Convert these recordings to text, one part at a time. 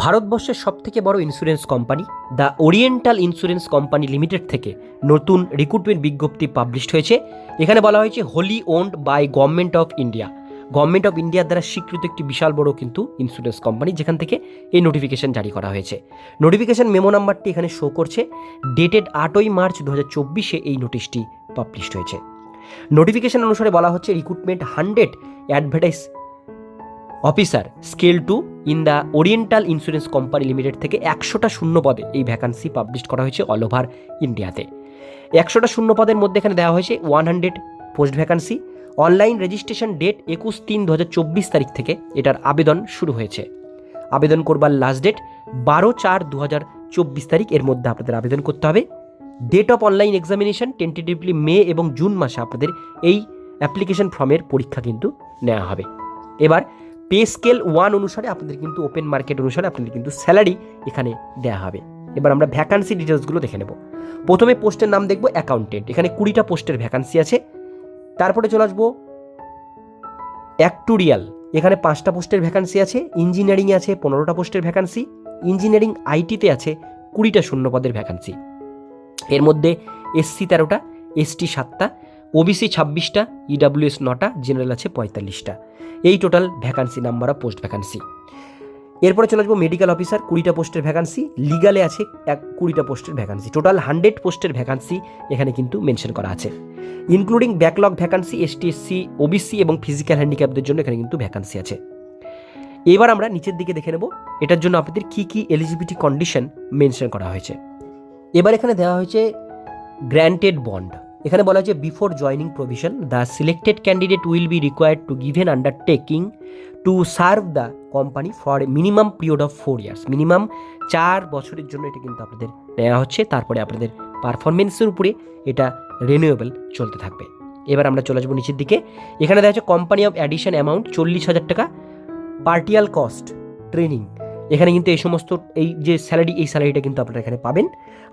ভারতবর্ষের সবথেকে বড় insurance company the oriental insurance company limited থেকে নতুন রিক্রুটমেন্ট বিজ্ঞপ্তি পাবলিশড হয়েছে। এখানে বলা হয়েছে wholly owned by government of India government of ইন্ডিয়ার দ্বারা স্বীকৃত একটি বিশাল বড় কিন্তু ইন্স্যুরেন্স কোম্পানি যেখান থেকে এই নোটিফিকেশন জারি করা হয়েছে। নোটিফিকেশন মেমো নাম্বারটি এখানে শো করছে। ডেটেড আটই মার্চ দু চব্বিশে এই নোটিশটি পাবলিশড হয়েছে। নোটিফিকেশন অনুসারে বলা হচ্ছে recruitment hundred advertise officer scale two in the oriental insurance company limited থেকে একশোটা শূন্য পদে এই ভ্যাকান্সি পাবলিশ করা হয়েছে অল ওভার ইন্ডিয়াতে। একশোটা শূন্য পদের মধ্যে এখানে দেওয়া হয়েছে one hundred post vacancy. Online registration date একুশ তিন দু তারিখ থেকে এটার আবেদন শুরু হয়েছে। আবেদন করবার লাস্ট ডেট বারো চার দু তারিখ এর মধ্যে আপনাদের আবেদন করতে হবে। Date of online examination tentatively May এবং জুন মাসে আপনাদের এই অ্যাপ্লিকেশন ফর্মের পরীক্ষা কিন্তু নেওয়া হবে। এবার পে স্কেল ওয়ান অনুসারে আপনাদের কিন্তু ওপেন মার্কেট অনুসারে আপনাদের কিন্তু স্যালারি এখানে দেওয়া হবে। এবার আমরা ভ্যাকান্সি ডিটেলসগুলো দেখে নেব। প্রথমে পোস্টের নাম দেখব, অ্যাকাউন্টেন্ট। এখানে কুড়িটা পোস্টের ভ্যাকান্সি আছে। তারপরে চলে আসব, অ্যাক্টুরিয়াল। এখানে পাঁচটা পোস্টের ভ্যাকান্সি আছে ইঞ্জিনিয়ারিংয়ে আছে পনেরোটা পোস্টের ভ্যাকান্সি, ইঞ্জিনিয়ারিং আইটিতে আছে কুড়িটা শূন্য পদের ভ্যাকান্সি। এর মধ্যে এসসি তেরোটা, এসটি সাতটা ওবিসি ছাব্বিশটা ইডাব্লিউএস নটা জেনারেল আছে পঁয়তাল্লিশটা। এই total vacancy number of post vacancy এরপরে চলে আসব মেডিকেল অফিসার কুড়িটা পোস্টের ভ্যাকান্সি লিগালে আছে এক, কুড়িটা পোস্টের ভ্যাকান্সি টোটাল হান্ড্রেড পোস্টের ভ্যাকান্সি এখানে কিন্তু মেনশন করা আছে। Including backlog vacancy ST SC OBC এবং ফিজিক্যাল হ্যান্ডিক্যাপদের জন্য এখানে কিন্তু ভ্যাকান্সি আছে। এবার আমরা নিচের দিকে দেখে নেব, এটার জন্য আপনাদের কী কী এলিজিবিলিটি কন্ডিশন মেনশন করা হয়েছে। এবার এখানে দেওয়া হয়েছে গ্র্যান্টেড বন্ড এখানে বলা হয়েছে before joining provision the selected candidate will be required to given undertaking to serve the company for minimum period of four years minimum চার বছরের জন্য এটা কিন্তু আপনাদের নেওয়া হচ্ছে। তারপরে আপনাদের পারফরমেন্সের উপরে এটা রিনিউয়েবল চলতে থাকবে। এবার আমরা চলে আসব নিচের দিকে। এখানে দেখা যাচ্ছে কোম্পানি অফ অ্যাডিশন অ্যামাউন্ট চল্লিশ হাজার টাকা পার্টিয়াল কস্ট ট্রেনিং এখানে কিন্তু এই সমস্ত, এই যে স্যালারি এই স্যালারিটা কিন্তু আপনারা এখানে পাবেন।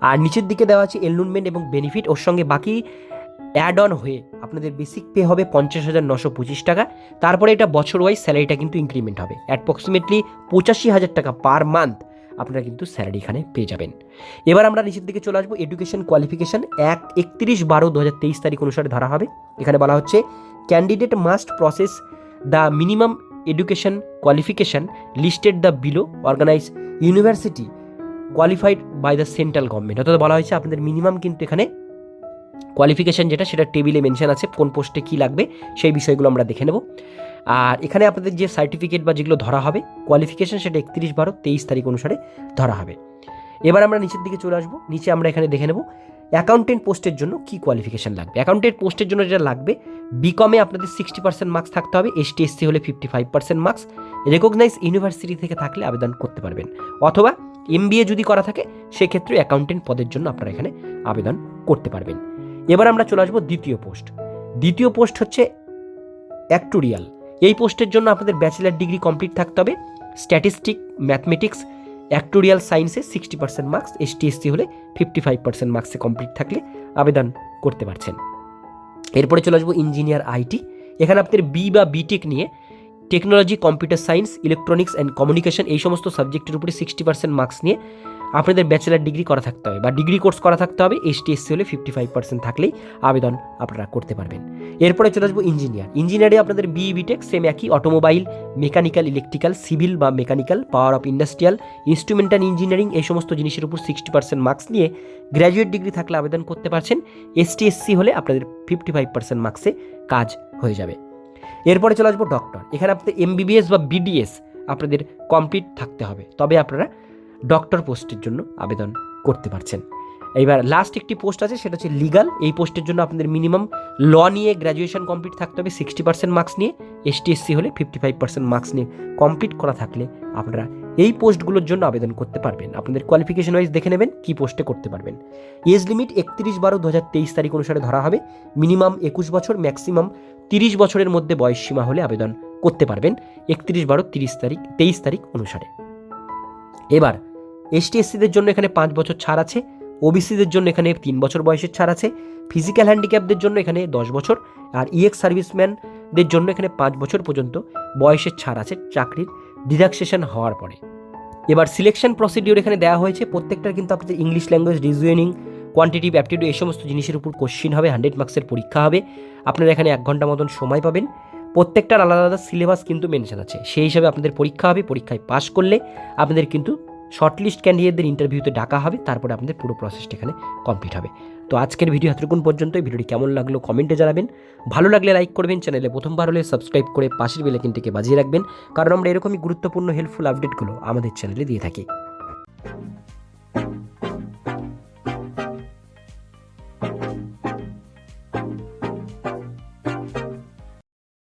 আর নিচের দিকে দেওয়া আছে এনরুলমেন্ট এবং বেনিফিট ওর সঙ্গে বাকি অ্যাড অন হয়ে আপনাদের বেসিক পে হবে পঞ্চাশ হাজার নশো পঁচিশ টাকা। তারপরে এটা বছর ওয়াইজ স্যালারিটা কিন্তু ইনক্রিমেন্ট হবে। অ্যাপ্রক্সিমেটলি পঁচাশি হাজার টাকা পার মান্থ আপনারা কিন্তু স্যালারি এখানে পেয়ে যাবেন। এবার আমরা নিচের দিকে চলে আসব এডুকেশন কোয়ালিফিকেশন এক একত্রিশ বারো দু হাজার তেইশ তারিখ অনুসারে ধরা হবে। এখানে বলা হচ্ছে candidate must process the minimum education qualification listed the below organise university qualified by the central government. অর্থাৎ বলা হয়েছে আপনাদের মিনিমাম কিন্তু এখানে কোয়ালিফিকেশন যেটা, সেটা টেবিলে মেনশন আছে কোন পোস্টে কী লাগবে, সেই বিষয়গুলো আমরা দেখে নেব। আর এখানে আপনাদের যে সার্টিফিকেট বা যেগুলো ধরা হবে, কোয়ালিফিকেশন সেটা একত্রিশ বারো তেইশ তারিখ অনুসারে ধরা হবে। এবার আমরা নিচের দিকে চলে আসব। নিচে আমরা এখানে দেখে নেব অ্যাকাউন্টেন্ট পোস্টের জন্য কী কোয়ালিফিকেশন লাগবে। অ্যাকাউন্টেন্ট পোস্টের জন্য যেটা লাগবে বিকমে আপনাদের সিক্সটি পার্সেন্ট মার্কস থাকতে হবে এসটি এসসি হলে fifty five percent marks recognise university থেকে থাকলে আবেদন করতে পারবেন। অথবা এমবিএ যদি করা থাকে, সেক্ষেত্রে অ্যাকাউন্টেন্ট পদের জন্য আপনারা এখানে আবেদন করতে পারবেন। এবার আমরা চলে আসব দ্বিতীয় পোস্ট দ্বিতীয় পোস্ট হচ্ছে অ্যাক্টোরিয়াল এই পোস্টের জন্য আপনাদের ব্যাচেলার ডিগ্রি কমপ্লিট থাকতে হবে স্ট্যাটিস্টিক ম্যাথমেটিক্স অ্যাক্টোরিয়াল সায়েন্সে sixty percent marks ST SC হলে ফিফটি ফাইভ পার্সেন্ট মার্কসে কমপ্লিট থাকলে আবেদন করতে পারছেন। এরপরে চলে আসব ইঞ্জিনিয়ার আইটি এখানে আপনাদের বি বা বিটেক নিয়ে technology, computer science, electronics and communication এই সমস্ত সাবজেক্টের উপরে সিক্সটি পার্সেন্ট মার্কস নিয়ে আপনাদের ব্যাচেলার ডিগ্রি করা থাকতে হবে বা ডিগ্রি কোর্স করা থাকতে হবে এসটি এসসি হলে ফিফটি ফাইভ পার্সেন্ট থাকলেই আবেদন আপনারা করতে পারবেন। এরপরে চলে আসব ইঞ্জিনিয়ার ইঞ্জিনিয়ারে আপনাদের বি বিটেক সেম একই অটোমোবাইল মেকানিক্যাল ইলেকট্রিক্যাল সিভিল বা mechanical power of industrial instrumental engineering এই সমস্ত জিনিসের উপর সিক্সটি পার্সেন্ট মার্কস নিয়ে গ্র্যাজুয়েট ডিগ্রি থাকলে আবেদন করতে পারছেন। এসটি এসসি হলে আপনাদের ফিফটি ফাইভ পার্সেন্ট মার্কসে কাজ হয়ে যাবে। এরপরে চলে আসব ডক্টর এখানে আপনাদের এমবিবিএস বা বিডিএস আপনাদের কমপ্লিট থাকতে হবে। তবে আপনারা ডক্টর পোস্টের জন্য আবেদন করতে পারছেন। এইবার লাস্ট একটি পোস্ট আছে, সেটা হচ্ছে লিগাল এই পোস্টের জন্য আপনাদের মিনিমাম ল নিয়ে গ্র্যাজুয়েশন কমপ্লিট থাকতে হবে সিক্সটি পার্সেন্ট মার্কস নিয়ে। এসটিএসসি হলে ফিফটি ফাইভ পার্সেন্ট মার্কস নিয়ে কমপ্লিট করা থাকলে আপনারা এই পোস্টগুলোর জন্য আবেদন করতে পারবেন। আপনাদের কোয়ালিফিকেশন ওয়াইজ দেখে নেবেন কী পোস্টে করতে পারবেন। এজ লিমিট একত্রিশ বারো দু হাজার তেইশ তারিখ অনুসারে ধরা হবে। মিনিমাম একুশ বছর ম্যাক্সিমাম তিরিশ বছরের মধ্যে বয়স সীমা হলে আবেদন করতে পারবেন। একত্রিশ বারো তিরিশ তারিখ, তেইশ তারিখ অনুসারে। এবার এসটি এসসিদের জন্য এখানে পাঁচ বছর ছাড় আছে। ওবিসিদের জন্য এখানে তিন বছর বয়সের ছাড় আছে। ফিজিক্যাল হ্যান্ডিক্যাপদের জন্য এখানে দশ বছর। আর ইএক্স সার্ভিসম্যানদের জন্য এখানে পাঁচ বছর পর্যন্ত বয়সের ছাড় আছে। চাকরির ডিডাকসেশন হওয়ার পরে। এবার সিলেকশন প্রসিডিওর এখানে দেওয়া হয়েছে, প্রত্যেকটার কিন্তু আপনাদের English language reasoning quantitative aptitude এই সমস্ত জিনিসের উপর কোশ্চিন হবে হান্ড্রেড মার্কসের পরীক্ষা হবে। আপনারা এখানে এক ঘণ্টা মতন সময় পাবেন। প্রত্যেকটার আলাদা আলাদা সিলেবাস কিন্তু মেনশন আছে। সেই হিসাবে আপনাদের পরীক্ষা হবে, পরীক্ষায় পাশ করলে আপনাদের কিন্তু শর্টলিস্ট ক্যান্ডিডেটদের ইন্টারভিউতে ডাকা হবে, তারপরে আপনাদের পুরো প্রসেসটা এখানে কমপ্লিট হবে। তো আজকের ভিডিও এতটুকুন পর্যন্ত ভিডিওটি কেমন লাগল কমেন্টে জানাবেন। ভালো লাগলে লাইক করবেন, চ্যানেলে প্রথমবার হলে সাবস্ক্রাইব করে পাশের বেলাকিনটিকে বাজিয়ে রাখবেন। কারণ আমরা এরকমই গুরুত্বপূর্ণ হেল্পফুল আপডেটগুলো আমাদের চ্যানেলে দিয়ে থাকি।